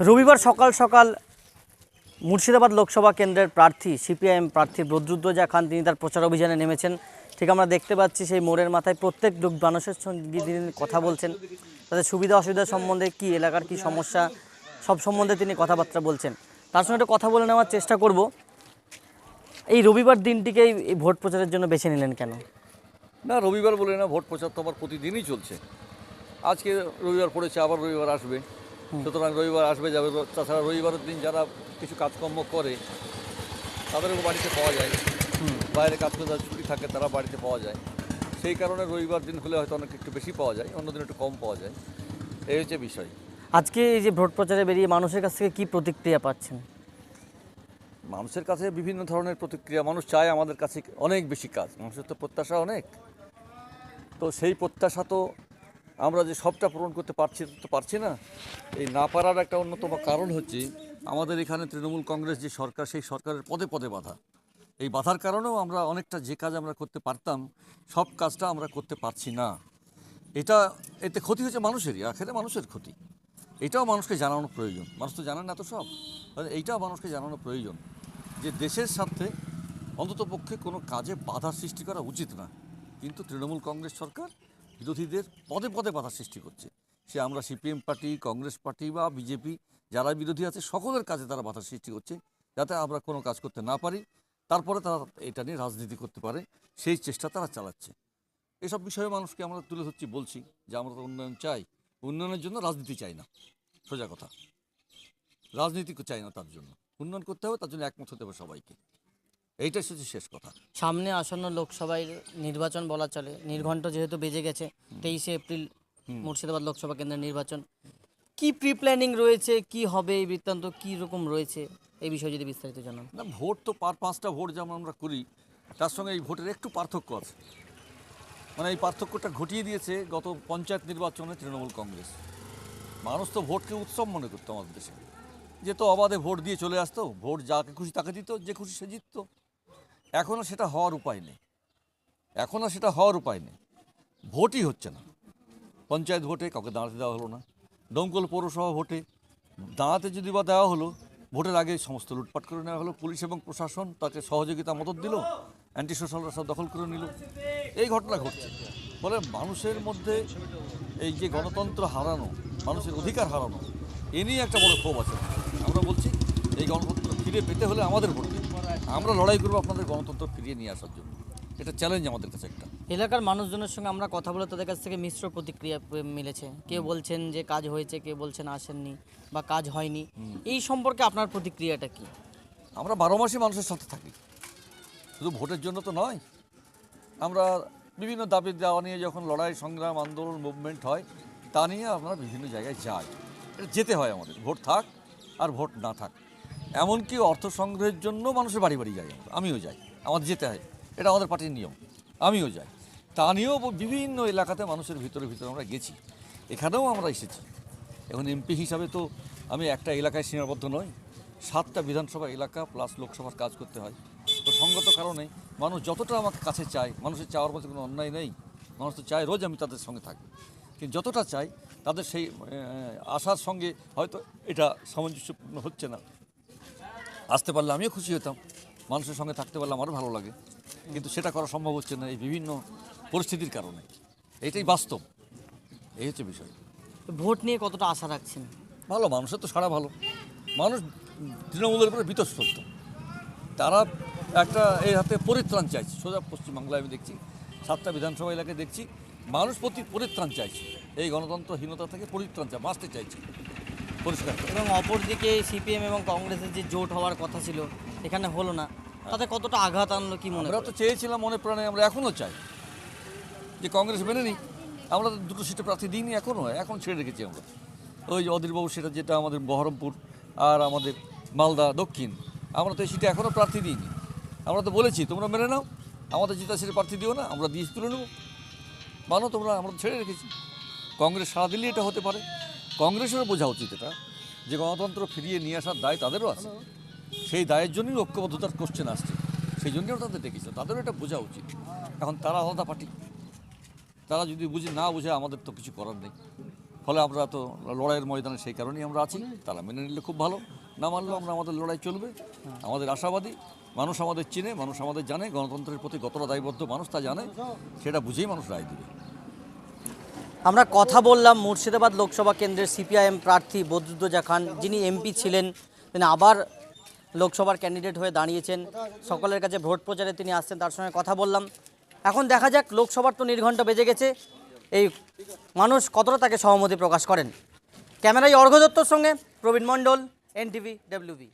রবিবার সকাল সকাল মুর্শিদাবাদ লোকসভা কেন্দ্রের প্রার্থী, সিপিআইএম প্রার্থী বদরুদ্দোজা খান, তিনি তার প্রচার অভিযানে নেমেছেন। ঠিক আমরা দেখতে পাচ্ছি সেই মোড়ের মাথায় প্রত্যেক মানুষের সঙ্গে তিনি কথা বলছেন। তাদের সুবিধা অসুবিধা সম্বন্ধে কি, এলাকার কি সমস্যা, সব সম্বন্ধে তিনি কথাবার্তা বলছেন। তার সঙ্গে একটা কথা বলে নেওয়ার চেষ্টা করব। এই রবিবার দিনটিকেই এই ভোট প্রচারের জন্য বেছে নিলেন কেন? না, রবিবার বলে না, ভোট প্রচার তো আবার প্রতিদিনই চলছে। আজকে রবিবার পড়েছে, আবার রবিবার আসবে। সুতরাং রবিবার আসবে যাবে তাছাড়া রবিবারের দিন যারা কিছু কাজকর্ম করে তাদেরও বাড়িতে পাওয়া যায় বাইরে কাজ করে যারা ছুটি থাকে তারা বাড়িতে পাওয়া যায়। সেই কারণে রবিবার দিন হলে হয়তো অনেক একটু বেশি পাওয়া যায় অন্যদিন একটু কম পাওয়া যায়। এই হচ্ছে বিষয়। আজকে এই যে ভোট প্রচারে বেরিয়ে মানুষের কাছ থেকে কী প্রতিক্রিয়া পাচ্ছেন? মানুষের কাছে বিভিন্ন ধরনের প্রতিক্রিয়া মানুষ চায় আমাদের কাছে অনেক বেশি কাজ। মানুষের তো প্রত্যাশা অনেক। তো সেই প্রত্যাশা তো আমরা যে সবটা পূরণ করতে পারছি, তো পারছি না। এই না পারার একটা অন্যতম কারণ হচ্ছে, আমাদের এখানে তৃণমূল কংগ্রেস যে সরকার, সেই সরকারের পদে পদে বাধা। এই বাধার কারণেও আমরা অনেকটা যে কাজ আমরা করতে পারতাম, সব কাজটা আমরা করতে পারছি না। এটা, এতে ক্ষতি হচ্ছে মানুষেরই, আখেরে মানুষের ক্ষতি। এটাও মানুষকে জানানো প্রয়োজন। মানুষ তো জানেন না তো সব। এইটাও মানুষকে জানানো প্রয়োজন যে দেশের স্বার্থে অন্ততপক্ষে কোনো কাজে বাধা সৃষ্টি করা উচিত না। কিন্তু তৃণমূল কংগ্রেস সরকার বিরোধীদের পদে পদে বাধা সৃষ্টি করছে। সে আমরা সিপিএম পার্টি, কংগ্রেস পার্টি বা বিজেপি যারা বিরোধী আছে, সকলের কাজে তারা বাধা সৃষ্টি করছে যাতে আমরা কোনো কাজ করতে না পারি। তারপরে তারা এটা নিয়ে রাজনীতি করতে পারে। সেই চেষ্টা তারা চালাচ্ছে। এসব বিষয়ে মানুষকে আমরা তুলে ধরছি, বলছি যে আমরা তো উন্নয়ন চাই। উন্নয়নের জন্য রাজনীতি চাই না। সোজা কথা। রাজনীতি চাই না তার জন্য। উন্নয়ন করতে হবে, তার জন্য একমত হতে হবে সবাইকে। এইটাই শুধু শেষ কথা। সামনে আসন্ন লোকসভায় নির্বাচন বলা চলে। নির্ঘণ্ট যেহেতু বেজে গেছে তেইশে এপ্রিল মুর্শিদাবাদ লোকসভা কেন্দ্রের নির্বাচন। কি প্রি প্ল্যানিং রয়েছে কি হবে এই বৃত্তান্ত কি রকম রয়েছে এই বিষয়ে যদি বিস্তারিত জানান। না ভোট তো পার পাঁচটা ভোট যেমন আমরা করি তার সঙ্গে এই ভোটের একটু পার্থক্য আছে। মানে এই পার্থক্যটা ঘটিয়ে দিয়েছে গত পঞ্চায়েত নির্বাচনে তৃণমূল কংগ্রেস। মানুষ তো ভোটকে উৎসব মনে করতো আমাদের দেশে। যে তো অবাধে ভোট দিয়ে চলে আসতো ভোট যাকে খুশি তাকে দিত যে খুশি সে জিততো। এখনও সেটা হওয়ার উপায় নেই। এখনও সেটা হওয়ার উপায় নেই। ভোটই হচ্ছে না। পঞ্চায়েত ভোটে কাউকে দাঁড়াতে দেওয়া হলো না। দমকল পৌরসভা ভোটে দাঁড়াতে যদি বা দেওয়া হলো, ভোটের আগে সমস্ত লুটপাট করে নেওয়া হলো। পুলিশ এবং প্রশাসন তাকে সহযোগিতা, মদত দিল। অ্যান্টি সোশ্যালরা সব দখল করে নিল। এই ঘটনা ঘটছে। ফলে মানুষের মধ্যে এই যে গণতন্ত্র হারানো, মানুষের অধিকার হারানো, এ নিয়ে একটা বড় ক্ষোভ আছে। আমরা বলছি, এই গণতন্ত্র ফিরে পেতে হলে আমাদের ভোট। আমরা লড়াই করব আপনাদের গণতন্ত্র ফিরিয়ে নিয়ে আসার জন্য। এটা চ্যালেঞ্জ আমাদের কাছে একটা। এলাকার মানুষজনের সঙ্গে আমরা কথা বলে তাদের কাছ থেকে মিশ্র প্রতিক্রিয়া মিলেছে। কেউ বলছেন যে কাজ হয়েছে কেউ বলছেন আসেননি বা কাজ হয়নি। এই সম্পর্কে আপনার প্রতিক্রিয়াটা কি? আমরা বারো মাসই মানুষের সাথে থাকি। শুধু ভোটের জন্য তো নয়। আমরা বিভিন্ন দাবি দেওয়া নিয়ে যখন লড়াই সংগ্রাম আন্দোলন মুভমেন্ট হয় তা নিয়ে আমরা বিভিন্ন জায়গায় যাই। এটা যেতে হয় আমাদের। ভোট থাক আর ভোট না থাক। এমনকি অর্থ সংগ্রহের জন্য মানুষের বাড়ি বাড়ি যাই আমরা আমিও যাই। আমাদের যেতে হয়। এটা আমাদের পার্টির নিয়ম। আমিও যাই। তা নিয়েও বিভিন্ন এলাকাতে মানুষের ভিতরে ভিতরে আমরা গেছি। এখানেও আমরা এসেছি। এখন এমপি হিসাবে তো আমি একটা এলাকায় সীমাবদ্ধ নই। সাতটা বিধানসভা এলাকা প্লাস লোকসভার কাজ করতে হয়। তো সঙ্গত কারণে মানুষ যতটা আমাকে কাছে চায়, মানুষের চাওয়ার মধ্যে কোনো অন্যায় নেই। মানুষ তো চায় রোজ আমি তাদের সঙ্গে থাকি। কিন্তু যতটা চাই তাদের সেই আশার সঙ্গে হয়তো এটা সামঞ্জস্যপূর্ণ হচ্ছে না। আসতে পারলে আমিও খুশি হতাম। মানুষের সঙ্গে থাকতে পারলে আমারও ভালো লাগে। কিন্তু সেটা করা সম্ভব হচ্ছে না এই বিভিন্ন পরিস্থিতির কারণে। এটাই বাস্তব। এই হচ্ছে বিষয়। ভোট নিয়ে কতটা আশা রাখছেন? ভালো মানুষের তো সারা ভালো। মানুষ তৃণমূলের উপরে বিতস্তত্ব তারা একটা এই হাতে পরিত্রাণ চাইছে। সোজা পশ্চিমবাংলায় আমি দেখছি সাতটা বিধানসভা এলাকায় দেখছি মানুষ প্রতি পরিত্রাণ চাইছে। এই গণতন্ত্রহীনতা থেকে পরিত্রাণ চায় বাঁচতে চাইছে। পরিষ্কার। এবং অপরদিকে সিপিএম এবং কংগ্রেসের যে জোট হওয়ার কথা ছিল এখানে হলো না। তাতে কতটা আঘাত আনলো কি মনে আমরা তো চেয়েছিলাম মনে প্রাণে আমরা এখনও চাই। যে কংগ্রেস মেনে নিই আমরা তো দুটো সিটে প্রার্থী দিইনি এখনও এখন ছেড়ে রেখেছি আমরা। ওই যে অধীরবাবু সেটা যেটা আমাদের বহরমপুর আর আমাদের মালদা দক্ষিণ আমরা তো এই সিটে এখনও প্রার্থী দিইনি। আমরা তো বলেছি তোমরা মেনে নাও আমাদের জিতা সিটে প্রার্থী দিও না আমরা দিয়ে তুলে নেব। মানো তোমরা আমরা ছেড়ে রেখেছি। কংগ্রেস সারা দিল্লি এটা হতে পারে। কংগ্রেসেরও বোঝা উচিত এটা যে গণতন্ত্র ফিরিয়ে নিয়ে আসার দায় তাদেরও আছে। সেই দায়ের জন্যই ঐক্যবদ্ধতার কোশ্চেন আসছে। সেই জন্যও তাদের ডেকেছে। তাদেরও এটা বোঝা উচিত। এখন তারা আলাদা পার্টি। তারা যদি বুঝে না বুঝে আমাদের তো কিছু করার নেই। ফলে আমরা তো লড়াইয়ের ময়দানে সেই কারণেই আমরা আছি। তারা মেনে নিলে খুব ভালো। না মানলেও আমরা আমাদের লড়াই চলবে। আমাদের আশাবাদী। মানুষ আমাদের চিনে মানুষ আমাদের জানে। গণতন্ত্রের প্রতি কতটা দায়বদ্ধ মানুষ তা জানে। সেটা বুঝেই মানুষ রায় দেবে। আমরা কথা বললাম মুর্শিদাবাদ লোকসভা কেন্দ্রের সিপিআইএম প্রার্থী বদরুদ্দোজা খান, যিনি এমপি ছিলেন। তিনি আবার লোকসভার ক্যান্ডিডেট হয়ে দাঁড়িয়েছেন। সকলের কাছে ভোট প্রচারে তিনি আসছেন, তার সঙ্গে কথা বললাম। এখন দেখা যাক, লোকসভার তো নির্ঘণ্ট বেজে গেছে। এই মানুষ কতটা তাকে সহমতি প্রকাশ করেন? ক্যামেরায় অর্ঘ্য দত্তর সঙ্গে প্রবীণ মণ্ডল, এনটিভি ডব্লিউবি